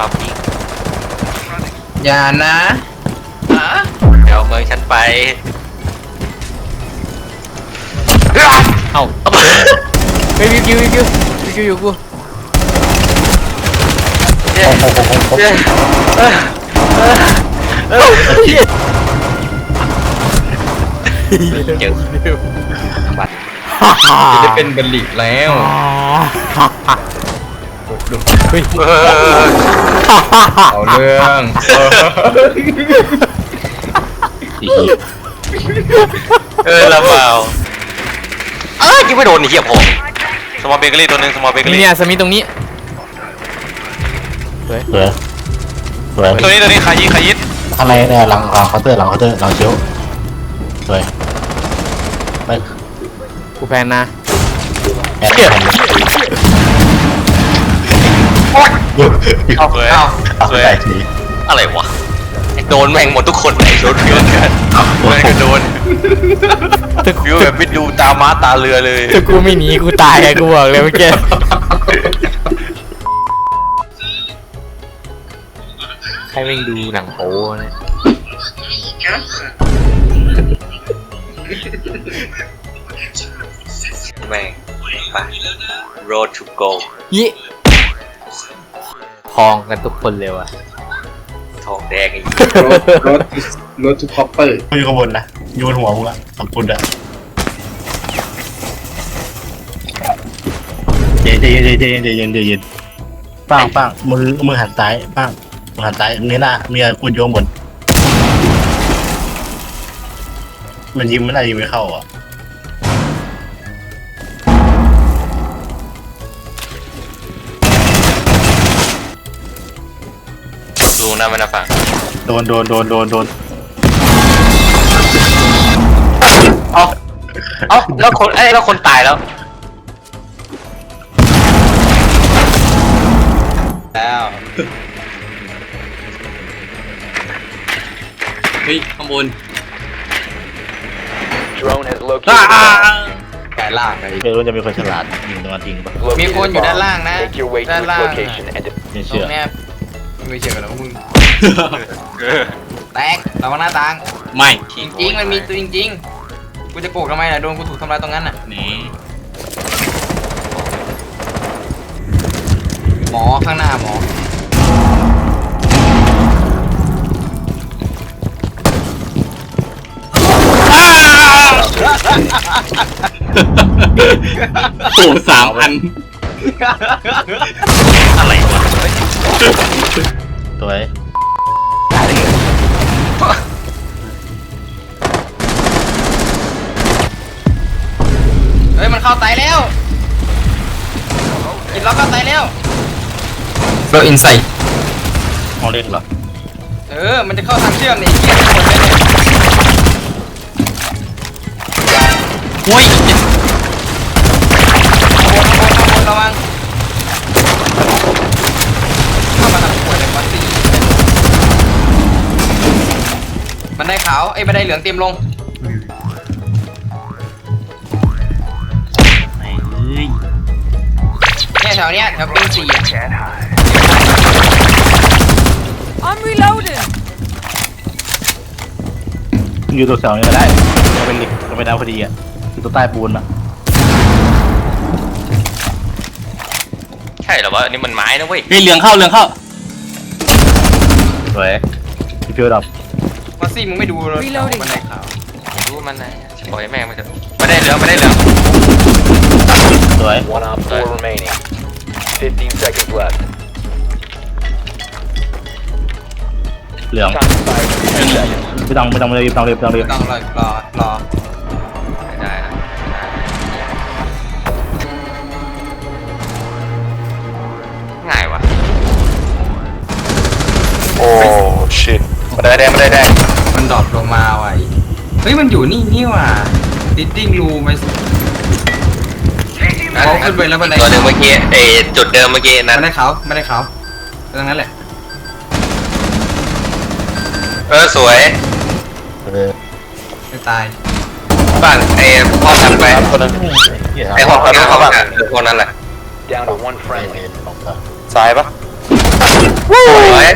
ชอบยิงอย่านะอะเดี๋ยวเมืองฉันไป เอ้าเฮ้ยวิวคิววิวคิววิวคิวอยู่กูเย้เย้เออเออเออเจอบัตรจะได้เป็นบัลลิกแล้ว เฮ้ยเออเอาเรื่องเออเออละเปล่าเอ้ยยิงไม่โดนไอ้เหี้ยผมสมอลเบเกอรี่ตัวหนึ่งสมอลเบเกอรี่เนี่ยสมิธตรงนี้สวยสวยตัวนี้ตัวนี้ขายิงขายิงอะไรเนี่ยหลังหลังเคาน์เตอร์หลังเคาน์เตอร์หลังเชียวสวยไม่กูแพนนะแอนแอน เลยเอาเลยสวยใส่ทีอะไรวะโดนแม่งหมดทุกคนไหนโดนเพื่อนกันแม่งก็โดนถ้าฟิวแบบไม่ดูตาม้าตาเรือเลยถ้ากูไม่หนีกูตายอะกูบอกเลยเมื่อกี้ใครแม่งดูหนังโป๊เนี่ยแม่งไป road to go ยี่ ทองกันทุกคนเลยวะทองแดงอีกรถรถรถทุกคอปเปอร์ยู่ข้าบนนะยู่บนหัวมึงอะขอบคุณอะเย็นเย็นเย็นเย็นเย็นเย็นเย็ป้างป้างมือมือหันซ้ายป้างมือหันซ้ายนี่นะเมียคุณโยมบนมันยิงไม่ได้ยิงไม่เข้าอะ ดูนะมันนะฝั่งโดนโดนโดนโดนโดนเอ้าเอ้าแล้วคนเอ้ยแล้วคนตายแล้ว แล้วเฮ้ยข้างบน Drone has อ่า located กายล่างไอ้เดี๋ยวจะมีคนฉลาดยิงตรงนั้นจริงปะ a bomb. มีคนอยู่ด้านล่างนะ Make your way to ด้าน its ล่าง location and ไม่ตรเชื่องเนี้ย ไม่เชื่อกันหรอกมึงแตกระวังหน้าต่างไม่จริงๆมันมีตัวจริงๆกูจะโกกทำไมล่ะโดนกูถูกทำร้ายตรงนั้นน่ะ นี่หมอข้างหน้าหมอโอ้สามอันอะไรวะ สวยเฮ้ยมันเข้าไตแล้วกินล็อกเข้าไตแล้ว เราอินไซห้องเล็กเหรอเออ มันจะเข้าทางเชื่อมนี่เกี่ยวหมดเลยเนี่ยโอ้ยข้างบนข้างบนข้างบนระวังเข้ามาทางขวดเลยวัดสี่บัน ไดขาวไอ้ยบันไดเหลืองเต็มลงไอ้เอ้ยเนี่ยแถวเนี้ยแถวปิงสี่อะ I'm reloading. อยู่ตัวเสานี่ก็ได้จะเป็นเหล็กจะเป็นดาวพอดีอะอยู่ตัวใต้ปูนอะใช่เหรอวะอันนี้มันไม้นะเว้ย เฮ้ยเหลืองเข้าเหลืองเข้าสวยพี่ฟิวดับ วัดสี่มึงไม่ดูเลย Reloading บันไดขาวรู้มันนะปล่อยแม่งไปเถอะไม่ได้เหลืองไม่ได้เหลือง สวย One op four remaining. 15 seconds left. เหลือง Time expires in 10 seconds. ไม่ต้องไม่ต้องไม่ต้องรีบไม่ต้องรีบไม่ต้องรีบต้องรอรอรอไม่ได้นะง่ายวะ โอ้ชิตมาได้แดงมาได้แดงมัน ดรอปลงมาว่ะไอ้เฮ้ยมันอยู่นี่นี่ว่ะติดดิ้งรูไปเขาขึ้นไปแล้วบันไดตัวหนึ่งเมื่อกี้เออจุดเดิมเมื่อกี้นั้บันนไดขาวบันไดขาวตรงนั้นแหละ เออสวยเออไม่ตายบ้านไอ้ห้องถัดไปคนนั้นเหี้ยไอ้ห้องนั้นห้องนั้นเออห้องนั้นแหละ Down to one friendly. เออของเขาซ้ายปะสวย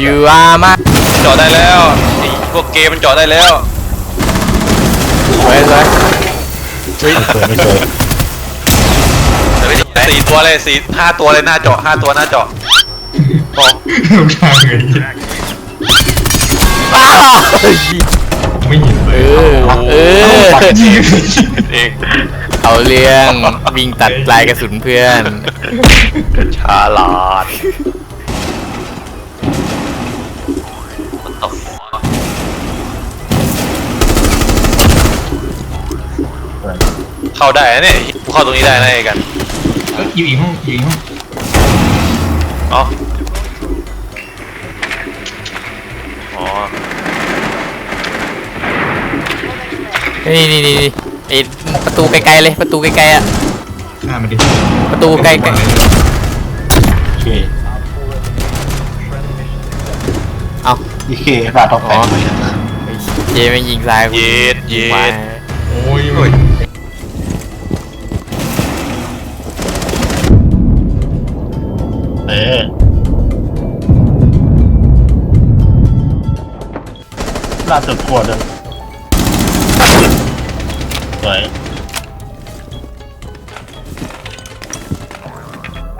ยูอาร์มาเจาะได้แล้วไอ้พวกเกมมันเจาะได้แล้วสวยสวยไม่เคยไม่เคยเดี๋ยวไปที่สี่ตัวเลยสี่ห้าตัวเลยหน้าเจาะห้าตัวหน้าเจาะโอ้ลูกทางเลยอ้าวไม่เห็นเลเอย อเออปัดยิงเองเอาเรื่องวิ่งตัดปลายกระสุนเพื่อนฉลาด เข้าได้นะเนี่ยกูเข้าตรงนี้ได้นะไอ้กันอยู่อีกห้องอยู่อีกห้องอ๋ออ๋อนี่นี่นี่นี่ไอประตูไกลๆเลยประตูไกลๆอะฆ่ามันดิประตูใกล้ๆโอเคเอาอีเคบาทท็อปแปดเลยเจไม่ยิงซ้ายกูเย็ดเย็มาด โอ้ย ล่าสุดขวดเลยสวย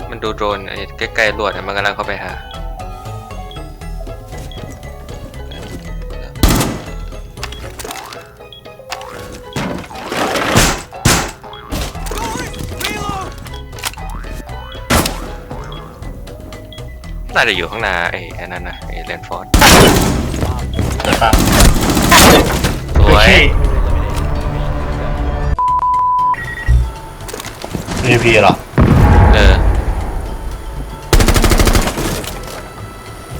มันดูโดรนไอ้ใกล้ๆรวดอะมันกำลังเข้าไปหา น่าจะอยู่ข้างหน้าไอ้อันนั้นนะไอ้แลนฟอร์ด เดี๋ยวฟังสวยรีพีหรอ เออ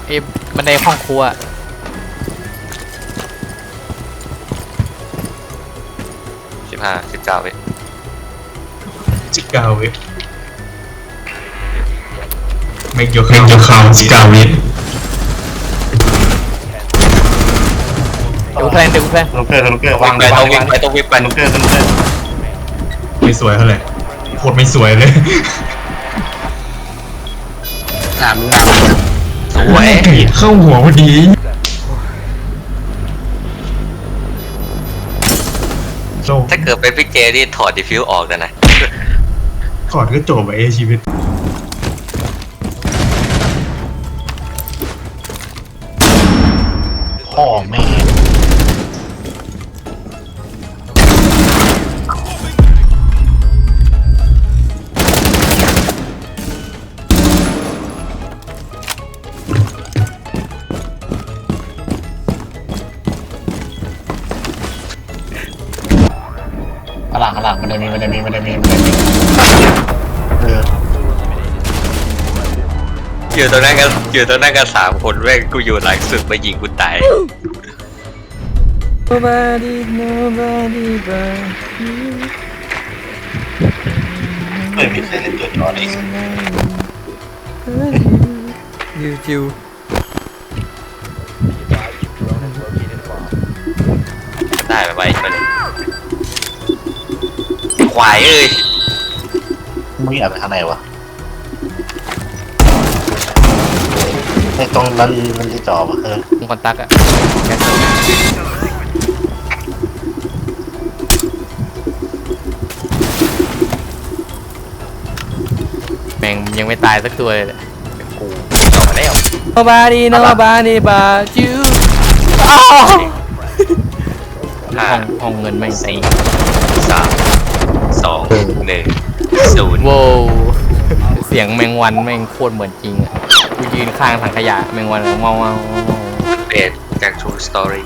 ไอ้บันไดห้องครัวสิบห้าสิบเก้าเว้ยจิกาเวทไม่ยกไม่ยกเขาจิกาเวท เดี๋ยวแพลนเดี๋ยวแพลนลูกเกอร์ลูกเกอร์วางไปต้องวิ่งไปต้องวิ่งไปลูกเกอร์ลูกเกอร์ไม่สวยเท่าไหร่โคตรไม่สวยเลย สามงามสวย เข้าหัวพอดีโจถ้าเกิดเป็นพี่เจนี่ถอดดิฟิวออกแต่นะ ถอดก็จบไปชีวิต พ่อแม่ หลังข้างหลังมันจะมีมันจะมีมันจะมีมันจะมีเอออยู่ตรงนั้นกันอยู่ตรงนั้นกันสามคนแม่งกูอยู่หลังสุดมายิงกูตาย nobody nobody but ไม่มีใครเล่นตัวจอนี้ you you ได้ไปไปไปเลย ควายเอ้ยมึงแอบไปข้างในวะไอ้ตรงนั้นมันที่จอปะเออมึงคอนตักอะแค่แม่งยังไม่ตายสักตัวเลยเนี่ยกูจบมาแล้ว nobody nobody but you ห้าห้องห้องเงินแม่งตีสามสอง หนึ่งศูนย์โว้วเสียงแมงวันแม่งโคตรเหมือนจริงอะกูยืนข้างถังขยะแมงวันเมาเมาเปลี่ยนจาก True Story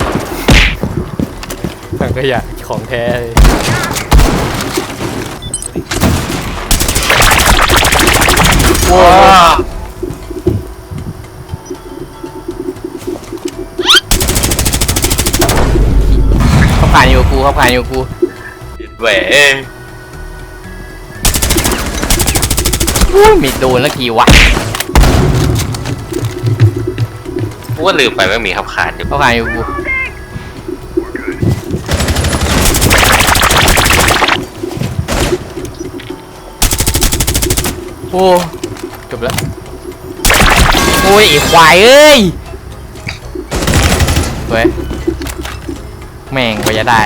ถังขยะของแท้เลยว้าเขาผ่านอยู่กับกูเขาผ่านอยู่กับกูแหว อุ้ยมีโดนแล้วกี่วะกูก็ลืมไปว่ามีขับขานอยู่เขาผ่านอยู่กับกูโอ้จบบแล้วโอ้ยไอ้ควายเอ้ยเว้ยแม่งกว่าจะได้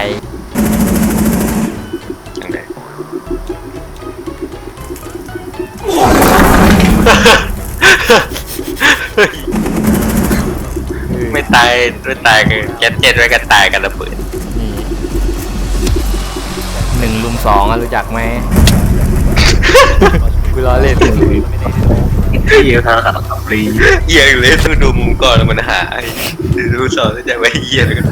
ไม่ตายไม่ตายกันแก๊สเจ็ดไว้กันตายกันระเบิดนี่หนึ่งลุมสองอะรู้จักไหม กูล้อเล่นเยี่ยทางขาขับรีเหี้ยอยู่เลยต้องดูมุมก่อนแล้วมันหายดูสอนจะไว้เหี้ยเลยกัน